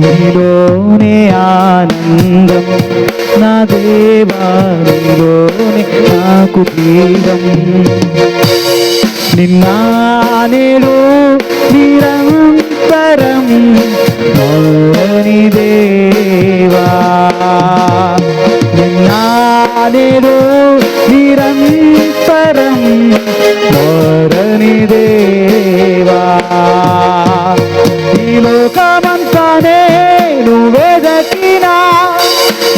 నీలోనే ఆనందం నా దేవా నీలోనే నాకు జీవం నిన్న నేడు నిరంతరం మౌని దేవా నిన్న నేడు నిరంతరం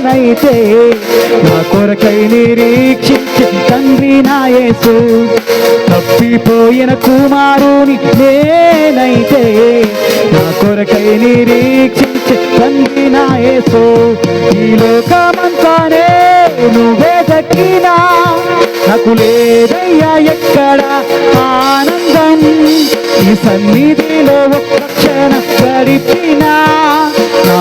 నేనైతే నా కొరకై నిరీక్షించి తండ్రి నాయసు తప్పిపోయిన కుమారుని నేనైతే నా కొరకై నిరీక్షించి తండ్రి నాయసు ఈ లోకమంతానే నువ్వే దక్కినా నాకు లేదయ్యా ఎక్కడ ఆనందం. ఈ సన్నిధిలో ఒక్క క్షణం గడిపినా నా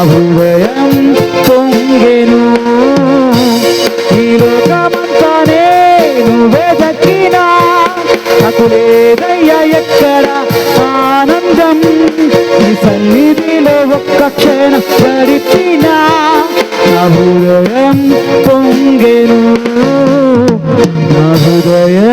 ഹൃദയം പൊങ്കനു ഹൃദയം